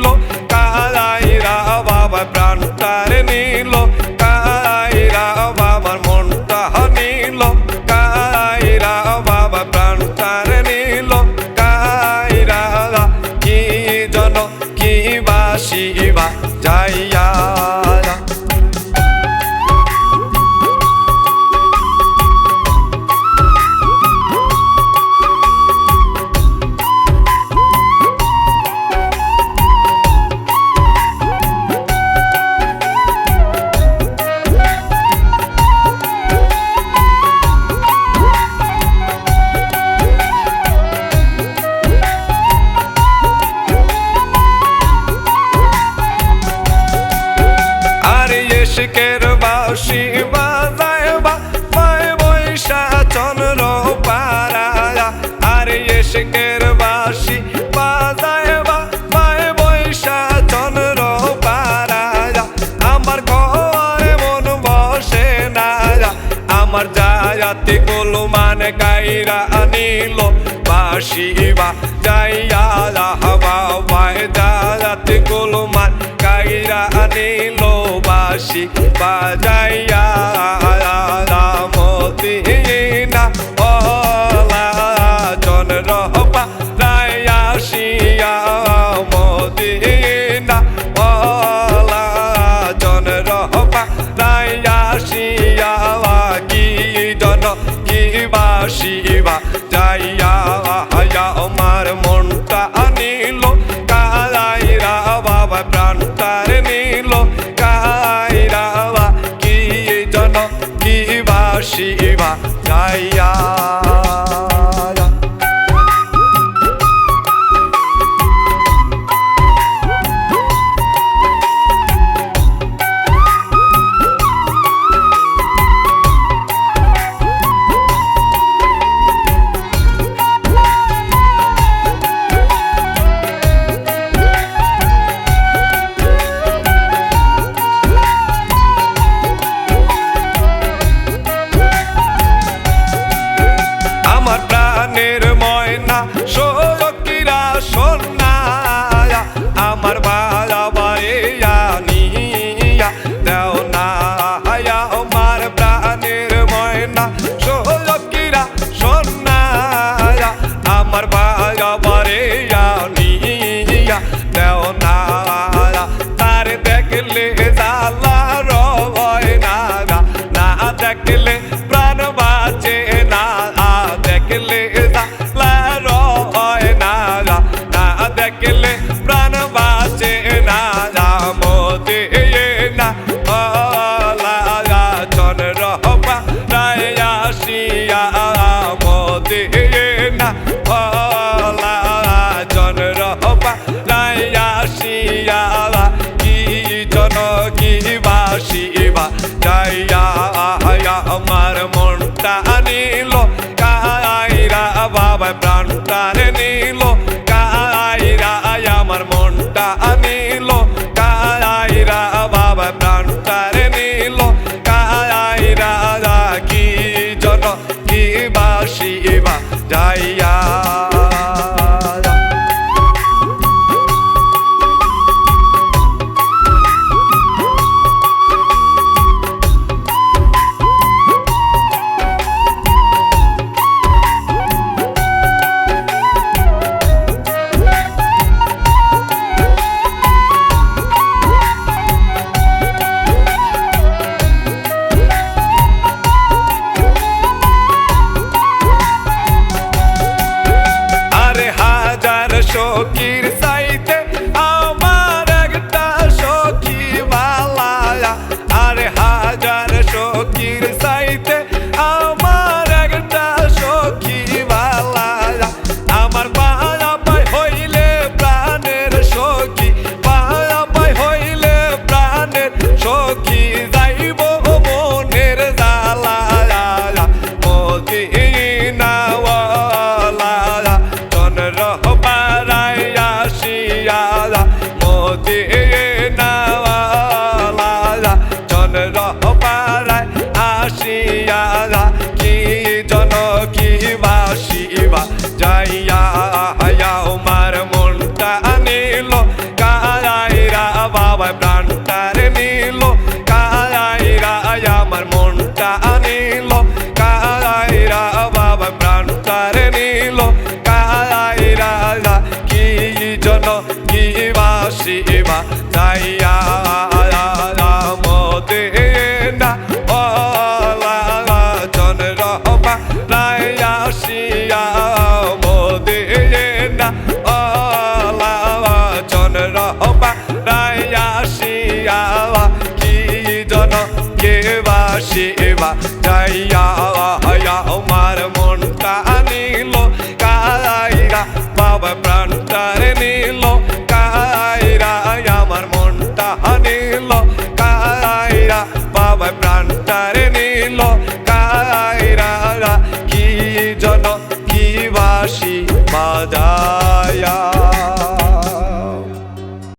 নিল কালাইরা বাবা প্রাণটার নিল কালাইরা বাবার মনটা নিল কালাইরা বাবা প্রাণটার নিল কালাইরা কি জন কি বাসি বা যাই বাঁশি বাজায় বা মায় বৈশা চন্দ্র পারা আর এসকের বাঁশি বাজায় বা মায় বৈশা চন্দ্র পারা আমার ঘরে মন বসে না আমার জায়াতি কুলু মানে কাইরা নিল বাঁশি বা যাইয়া বাবায় জায়াতি কুলু মান কাইরা নিল বাঁশি বাজাই 呀。কাইয়া আমার মনটা নিল কাইরা বাবা প্রাণটা নিল কাইরা আমার মনটা নিল কাইরা বাবা প্রাণটা নিল কাইরা কি জন কি বাসি যাইয়া 私はダイヤ